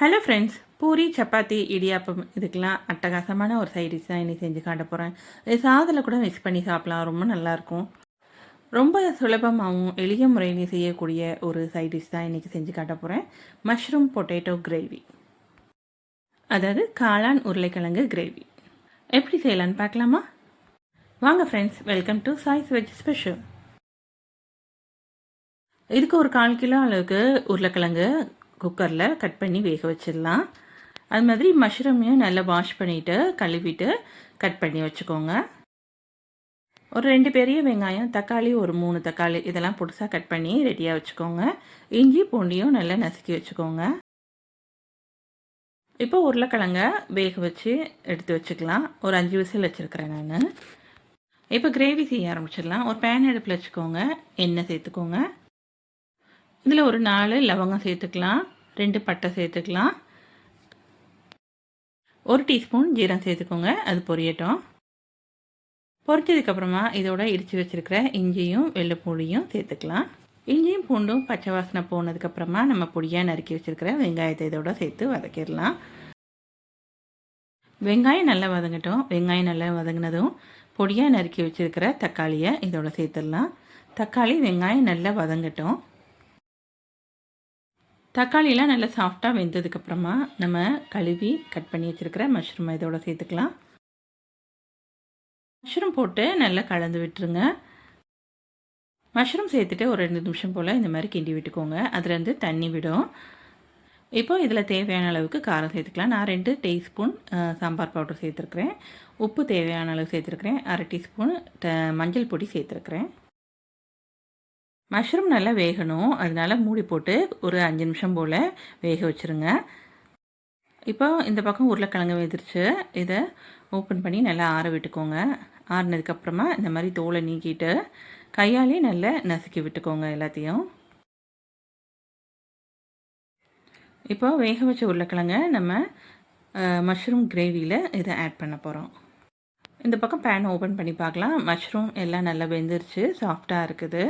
Hello friends puri chapati idiyappam. இதுக்கெல்லாம் அட்டகாசமான ஒரு சைட் டிஷ் தான் இன்னைக்கு செஞ்சு காட்ட போகிறேன் இது சாதத்தில் கூட மிக்ஸ் பண்ணி சாப்பிட்லாம். ரொம்ப நல்லாயிருக்கும். ரொம்ப சுலபமாகவும் எளிய முறையிலையும் செய்யக்கூடிய ஒரு சைட் டிஷ் தான் இன்றைக்கி செஞ்சு காட்ட போகிறேன் மஷ்ரூம் பொட்டேட்டோ கிரேவி அதாவது காளான் உருளைக்கிழங்கு கிரேவி எப்படி செய்யலான்னு பார்க்கலாமா? வாங்க friends welcome to choice veg special இதுக்கு ஒரு கால் கிலோ அளவுக்கு உருளைக்கிழங்கு குக்கரில் கட் பண்ணி வேக வச்சிடலாம். அது மாதிரி மஷ்ரூமையும் நல்லா வாஷ் பண்ணிவிட்டு கழுவிட்டு கட் பண்ணி வச்சுக்கோங்க. ஒரு ரெண்டு பெரிய வெங்காயம் தக்காளி ஒரு மூணு தக்காளி இதெல்லாம் புதுசாக கட் பண்ணி ரெடியாக வச்சுக்கோங்க. இஞ்சி பூண்டியும் நல்லா நசுக்கி வச்சுக்கோங்க. இப்போ உருளைக்கிழங்க வேக வச்சு எடுத்து வச்சுக்கலாம். ஒரு அஞ்சு விசில் வச்சுருக்கிறேன் நான். இப்போ கிரேவி செய்ய ஆரம்பிச்சிடலாம். ஒரு பேன் அடுப்பில் வச்சுக்கோங்க. எண்ணெய் சேர்த்துக்கோங்க. இதில் ஒரு நாலு லவங்கம் சேர்த்துக்கலாம் ரெண்டு பட்டை சேர்த்துக்கலாம். ஒரு டீஸ்பூன் ஜீரம் சேர்த்துக்கோங்க அது பொரியட்டும். பொரிச்சதுக்கப்புறமா இதோட இடித்து வச்சுருக்கிற இஞ்சியும் வெள்ளைப்பூடியும் சேர்த்துக்கலாம். இஞ்சியும் பூண்டும் பச்சை வாசனை போனதுக்கப்புறமா நம்ம பொடியாக நறுக்கி வச்சுருக்கிற வெங்காயத்தை இதோட சேர்த்து வதக்கிடலாம். வெங்காயம் நல்லா வதங்கட்டும். வெங்காயம் நல்லா வதங்கினதும் பொடியாக நறுக்கி வச்சுருக்கிற தக்காளியை இதோட சேர்த்துடலாம். தக்காளி வெங்காயம் நல்லா வதங்கட்டும். தக்காளியெலாம் நல்லா சாஃப்டாக வெந்ததுக்கப்புறமா நம்ம கழுவி கட் பண்ணி வச்சுருக்கிற மஷ்ரூம் இதோட சேர்த்துக்கலாம். மஷ்ரூம் போட்டு நல்லா கலந்து விட்டுருங்க. மஷ்ரூம் சேர்த்துட்டு ஒரு ரெண்டு நிமிஷம் போல் இந்த மாதிரி கிண்டி விட்டுக்கோங்க. அதுலேருந்து தண்ணி விடும். இப்போ இதில் தேவையான அளவுக்கு காரம் சேர்த்துக்கலாம். நான் ரெண்டு டீஸ்பூன் சாம்பார் பவுடர் சேர்த்துருக்குறேன். உப்பு தேவையான அளவு சேர்த்துருக்குறேன். அரை டீஸ்பூன் மஞ்சள் பொடி சேர்த்துருக்குறேன். மஷ்ரூம் நல்லா வேகணும். அதனால மூடி போட்டு ஒரு அஞ்சு நிமிஷம் போல் வேக வச்சுருங்க. இப்போ இந்த பக்கம் உருளைக்கிழங்கு வெதிருச்சு இதை ஓப்பன் பண்ணி நல்லா ஆற விட்டுக்கோங்க. ஆறினதுக்கப்புறமா இந்த மாதிரி தோலை நீக்கிட்டு கையாலே நல்லா நசுக்கி விட்டுக்கோங்க எல்லாத்தையும். இப்போ வேக வச்ச உருளைக்கிழங்க நம்ம மஷ்ரூம் கிரேவியில் இதை ஆட் பண்ண போகிறோம் இந்த பக்கம் பேன் ஓப்பன் பண்ணி பார்க்கலாம். மஷ்ரூம் எல்லாம் நல்லா வெந்துருச்சு. சாஃப்டாக இருக்குது.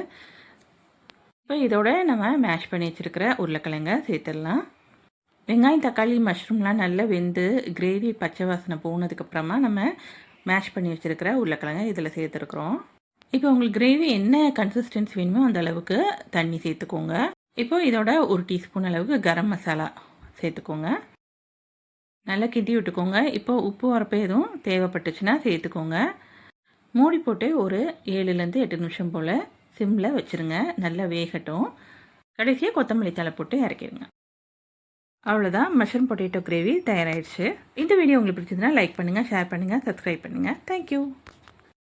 இப்போ இதோட நம்ம மேஷ் பண்ணி வச்சுருக்கிற உருளைக்கிழங்க சேர்த்துடலாம். வெங்காயம் தக்காளி மஷ்ரூம்லாம் நல்லா வெந்து கிரேவி பச்சை வாசனை போனதுக்கப்புறமா நம்ம மேஷ் பண்ணி வச்சுருக்கிற உருளைக்கிழங்க இதில் சேர்த்துருக்குறோம். இப்போ உங்களுக்கு கிரேவி என்ன கன்சிஸ்டன்ஸ் வேணுமோ அந்த அளவுக்கு தண்ணி சேர்த்துக்கோங்க. இப்போ இதோட ஒரு டீஸ்பூன் அளவுக்கு கரம் மசாலா சேர்த்துக்கோங்க. நல்லா கிட்டி விட்டுக்கோங்க. இப்போ உப்பு வரப்போ எதுவும் தேவைப்பட்டுச்சுன்னா சேர்த்துக்கோங்க. மூடி போட்டு ஒரு ஏழுலேருந்து எட்டு நிமிஷம் போல் சிம்மில் வச்சுருங்க. நல்லா வேகட்டும். கடைசியாக கொத்தமல்லி தலை போட்டு இறக்கிடுங்க அவ்வளோதான் மஷ்ரூம் பொட்டேட்டோ கிரேவி தயாராகிடுச்சு இந்த வீடியோ உங்களுக்கு பிடிச்சதுன்னா லைக் பண்ணுங்கள் ஷேர் பண்ணுங்கள் சப்ஸ்கிரைப் பண்ணுங்கள் தேங்க்யூ